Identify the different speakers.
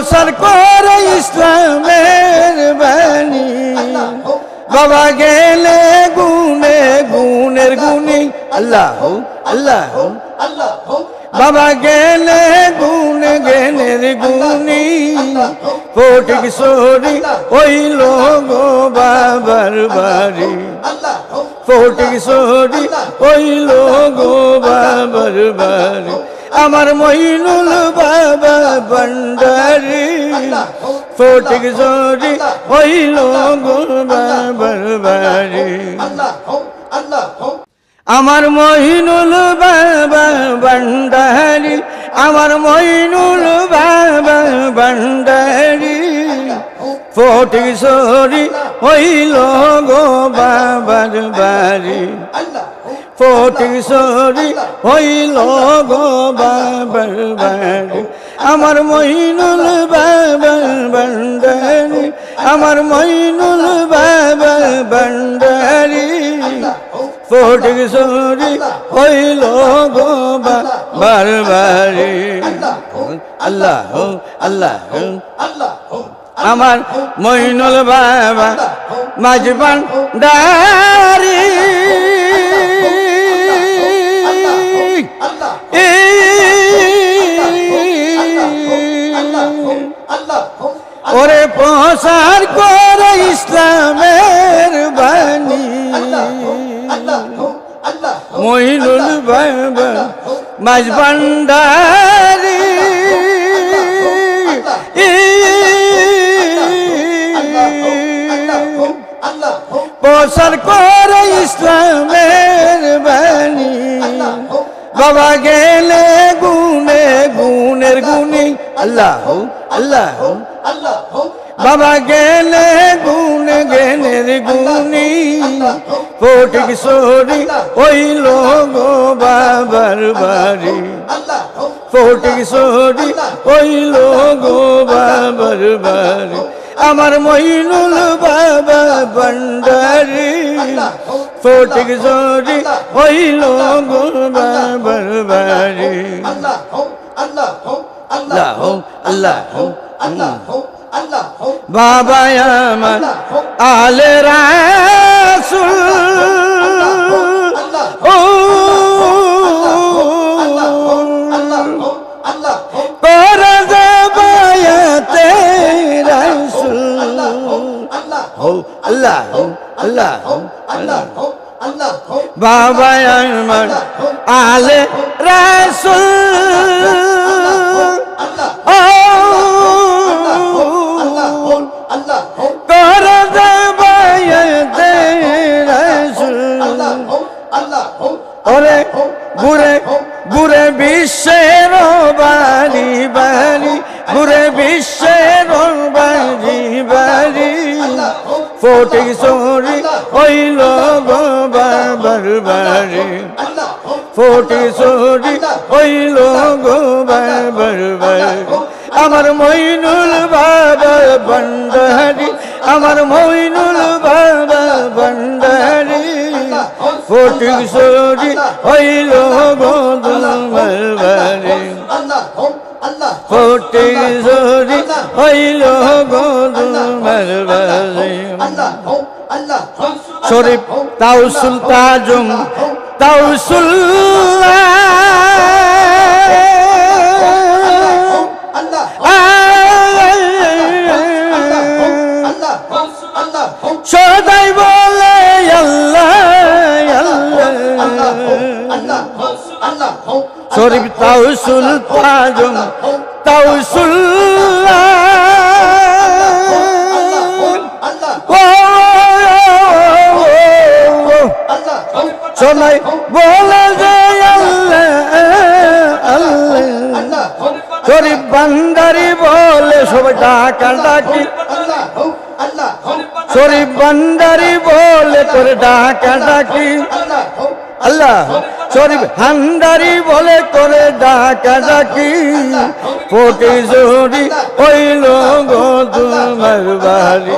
Speaker 1: প্রসার ইসলামের বাণী। বাবা গেলে গুনে গুনের গুনি আল্লাহ আল্লাহ। বাবা গেলে গুন গেনের গুনি ফটিক সরি ওইল গো বাবার বাড়ি। ফটিক সরি ওইল গো বাবার বাড়ি। আমার মইনুল বাবা ভণ্ডারি ফটিক সরি ওইল গো বাবার আমার মহিনুল বাবা ভণ্ডারি আমার মহিনুল বাবা ভণ্ডারি ফটিক সরি হইল গো বাবার বাড়ি। ফটিক সরি হইল গো বাবার বাড়ি। আমার মহিনুল বাবা ভণ্ডারি আমার মহিনুল বাবা ভণ্ডারি ফটিক সরি হইল গো বাবার বাড়ি আল্লাহ আল্লাহ আমার মইনুল বাবা মাঝবান ডারি প্রসার করে ইসলামের বাণী। মইনুল বাবা মাঝবান্ডারি প্রসার করে ইসলামের বাণী। বাবা গেলে গুনে গুনের গুনি আল্লাহ আল্লাহ। বাবা গেলে গুন গেনের গুনি ফটিক সরি ওইল গো বাবার বাড়ি। ফটিক সরি ওইল গো বাবার বাড়ি। আমার মইনুল বাবা ভণ্ডারি ফটিক সরি ওইল গো বাবার বাড়ি। আল্লাহ আল্লাহ বাবা আমার আলে রাসুল ও আল্লাহ আল্লাহ আল্লাহ বাবা আমার আলে রাসুল ফটিক সরি হইল বাবার বাড়ি ফটিক সরি হইল গো বাবার বাড়ি আমার মইনুল বাবা ভণ্ডারি আমার মইনুল বাবা ভণ্ডারি ফটিক সরি হইল গো দুলমার বাড়ি ফটিক সরি হইল গো দুলমার বাড়ি শরীফ তাউসুল তাজম তাউসুল্লাহ সদাই বলে আল্লাহ আল্লাহ। শরীফ তাউসুল তাজম সবাই বলে যে শরীফ বান্দারি বলে, সবাই ডাকা ডাকি। শরীফ বান্দারি বলে করে ডাকা ডাকি। আল্লাহ শরীফ হান্দারি বলে করে ডাকা ডাকি। ফটি জোরি হইল গো তোমার বাড়ি।